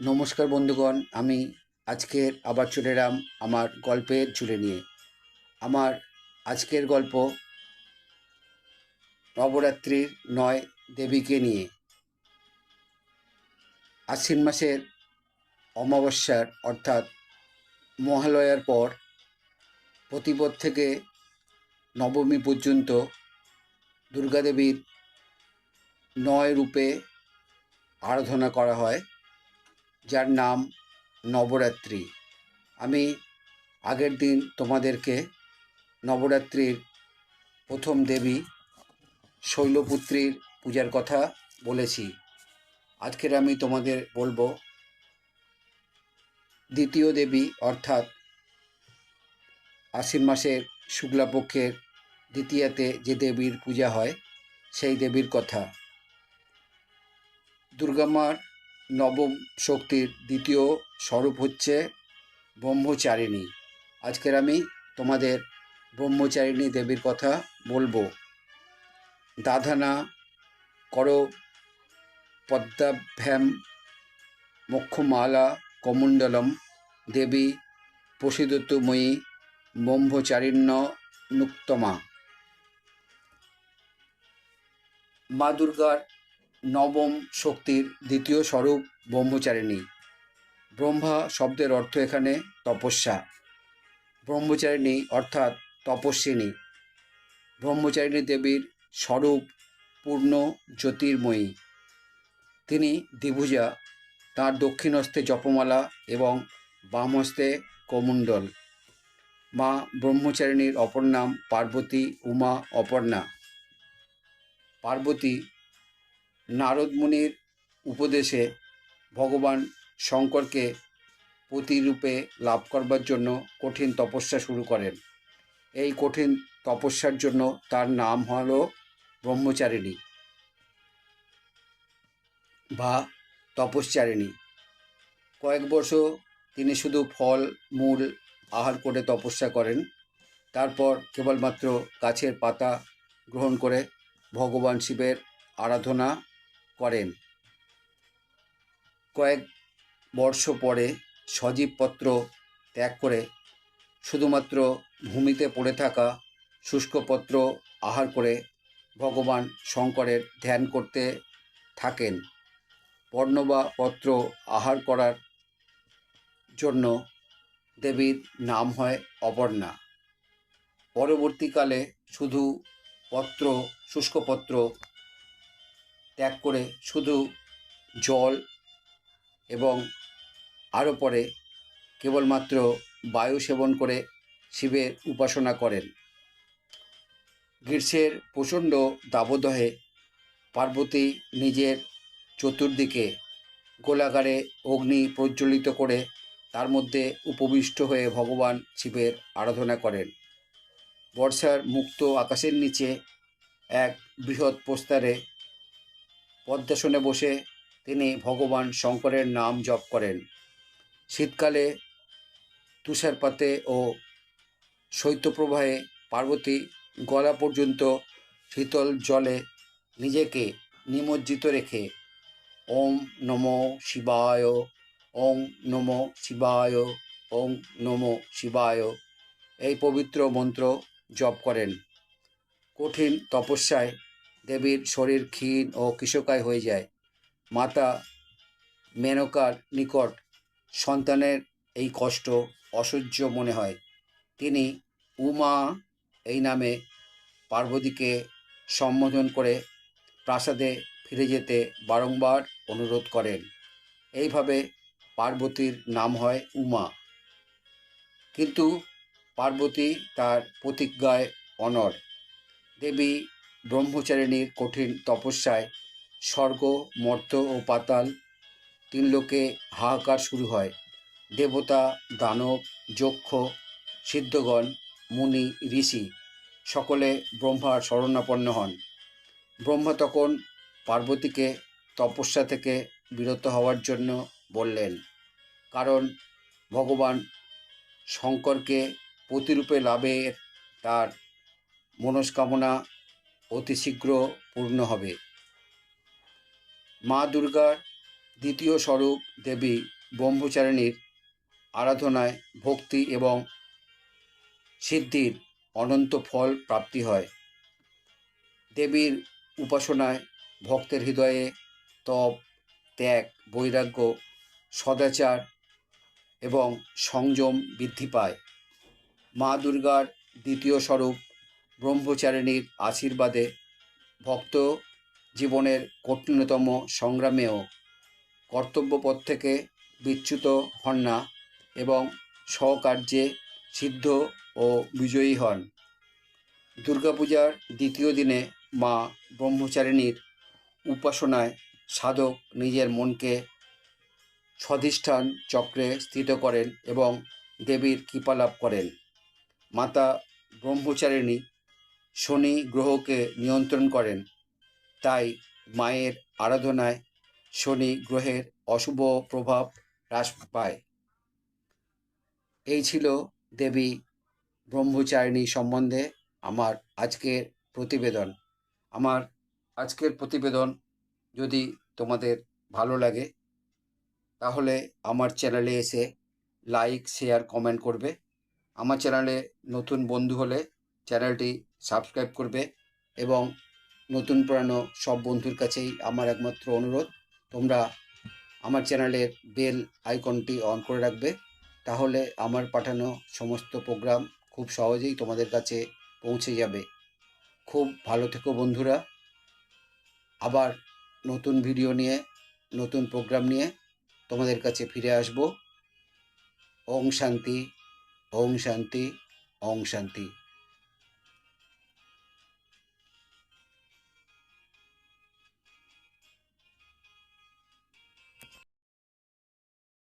নমস্কার বন্ধুগণ, আমি আজকের আবার চলে এলাম আমার গল্পের ঝুলে নিয়ে। আমার আজকের গল্প নবরাত্রির নয় দেবীকে নিয়ে। আশ্বিন মাসের অমাবস্যার অর্থাৎ মহালয়ার পর প্রতিপদ থেকে নবমী পর্যন্ত দুর্গাদেবীর নয় রূপে আরাধনা করা হয়। যার নাম নবরাত্রি। আমি আগের দিন তোমাদেরকে নবরাত্রির প্রথম দেবী শৈলপুত্রীর পূজার কথা বলেছি। আজকের আমি তোমাদের বলব দ্বিতীয় দেবী অর্থাৎ আশ্বিন মাসের শুক্লাপক্ষের দ্বিতীয়াতে যে দেবীর পূজা হয়, সেই দেবীর কথা। দুর্গামার নবম শক্তির দ্বিতীয় স্বরূপ হচ্ছে ব্রহ্মচারিণী। আজকের আমি তোমাদের ব্রহ্মচারিণী দেবীর কথা বলব। দাধানা কর, পদ্মাভ্যাম, মক্ষমালা, কমণ্ডলম, দেবী প্রসিদত্তময়ী ব্রহ্মচারিণ্য নুক্তমা। মা দুর্গার নবম শক্তির দ্বিতীয় স্বরূপ ব্রহ্মচারিণী। ব্রহ্মা শব্দের অর্থ এখানে তপস্যা। ব্রহ্মচারিণী অর্থাৎ তপস্বিনী। ব্রহ্মচারিণী দেবীর স্বরূপ পূর্ণ জ্যোতির্ময়ী। তিনি দ্বিভুজা, তার দক্ষিণ হস্তে জপমালা এবং বাম হস্তে কমণ্ডল। মা ব্রহ্মচারিণীর অপর নাম পার্বতী উমা অপর্ণা। পার্বতী নারদ মুনির উপদেশে ভগবান শঙ্করকে প্রতিরূপে লাভ করবার জন্য কঠিন তপস্যা শুরু করেন। এই কঠিন তপস্যার জন্য তার নাম হল ব্রহ্মচারিণী বা তপস্যারিণী কয়েক বছর তিনি শুধু ফল, মূল আহার করে তপস্যা করেন। তারপর কেবলমাত্র গাছের পাতা গ্রহণ করে ভগবান শিবের আরাধনা করেন। কয়েক বর্ষ পরে সজীবপত্র ত্যাগ করে শুধুমাত্র ভূমিতে পড়ে থাকা শুষ্কপত্র আহার করে ভগবান শঙ্করের ধ্যান করতে থাকেন। পর্ণ বা পত্র আহার করার জন্য দেবীর নাম হয় অপর্ণা। পরবর্তীকালে শুধু পত্র শুষ্কপত্র ত্যাগ করে শুধু জল এবং আরও পরে কেবলমাত্র বায়ু সেবন করে শিবের উপাসনা করেন। গ্রীষ্মের প্রচণ্ড দাবদহে পার্বতী নিজের চতুর্দিকে গোলাগারে অগ্নি প্রজ্বলিত করে তার মধ্যে উপবিষ্ট হয়ে ভগবান শিবের আরাধনা করেন। বর্ষার মুক্ত আকাশের নিচে এক বৃহৎ প্রস্তারে পদ্মাসনে বসে তিনি ভগবান শঙ্করের নাম জপ করেন। শীতকালে তুষারপাতে ও শৈত্যপ্রবাহে পার্বতী গলা পর্যন্ত শীতল জলে নিজেকে নিমজ্জিত রেখে ওম নমো শিবায়, ওম নমো শিবায়, ওম নমো শিবায় এই পবিত্র মন্ত্র জপ করেন। কঠিন তপস্যায় দেবীর শরীর ক্ষীণ ও কৃষকায় হয়ে যায়। মাতা মেনকার নিকট সন্তানের এই কষ্ট অসহ্য মনে হয়। তিনি উমা এই নামে পার্বতীকে সম্বোধন করে প্রাসাদে ফিরে যেতে বারংবার অনুরোধ করেন। এইভাবে পার্বতীর নাম হয় উমা। কিন্তু পার্বতী তার প্রতিজ্ঞায় অনড়। দেবী ব্রহ্মচারিণীর কঠিন তপস্যায় স্বর্গ, মর্ত ও পাতাল তিন লোকে হাহাকার শুরু হয়। দেবতা, দানব, যক্ষ, সিদ্ধগণ, মুনি, ঋষি সকলে ব্রহ্মার শরণাপন্ন হন। ব্রহ্মা তখন পার্বতীকে তপস্যা থেকে বিরত হওয়ার জন্য বললেন, কারণ ভগবান শঙ্করকে প্রতিরূপে লাভের তার মনস্কামনা অতি শীঘ্র পূর্ণ হবে। মা দুর্গার দ্বিতীয় স্বরূপ দেবী ব্রহ্মচারিণীর আরাধনায় ভক্তি এবং সিদ্ধির অনন্ত ফল প্রাপ্তি হয়। দেবীর উপাসনায় ভক্তের হৃদয়ে তপ, ত্যাগ, বৈরাগ্য, সদাচার এবং সংযম বৃদ্ধি পায়। মা দুর্গার দ্বিতীয় স্বরূপ ব্রহ্মচারিণীর আশীর্বাদে ভক্ত জীবনের কঠিনতম সংগ্রামেও কর্তব্যপথ থেকে বিচ্যুত হন না এবং স্বকার্যে সিদ্ধ ও বিজয়ী হন। দুর্গাপূজার দ্বিতীয় দিনে মা ব্রহ্মচারিণীর উপাসনায় সাধক নিজের মনকে স্বধিষ্ঠান চক্রে স্থিত করেন এবং দেবীর কৃপা লাভ করেন। মাতা ব্রহ্মচারিণী শনি গ্রহকে নিয়ন্ত্রণ করেন। তাই মায়ের আরাধনায় শনি গ্রহের অশুভ প্রভাব হ্রাস পায়। এই ছিল দেবী ব্রহ্মচারিণী সম্বন্ধে আমার আজকের প্রতিবেদন। আমার আজকের প্রতিবেদন যদি তোমাদের ভালো লাগে, তাহলে আমার চ্যানেলে এসে লাইক, শেয়ার, কমেন্ট করবে। আমার চ্যানেলে নতুন বন্ধু হলে চ্যানেলটি সাবস্ক্রাইব করবে এবং নতুন পুরানো সব বন্ধুর কাছেই আমার একমাত্র অনুরোধ, তোমরা আমার চ্যানেলের বেল আইকনটি অন করে রাখবে। তাহলে আমার পাঠানো সমস্ত প্রোগ্রাম খুব সহজেই তোমাদের কাছে পৌঁছে যাবে। খুব ভালো থেকো বন্ধুরা। আবার নতুন ভিডিও নিয়ে, নতুন প্রোগ্রাম নিয়ে তোমাদের কাছে ফিরে আসব। ওং শান্তি ওং শান্তি ওং শান্তি।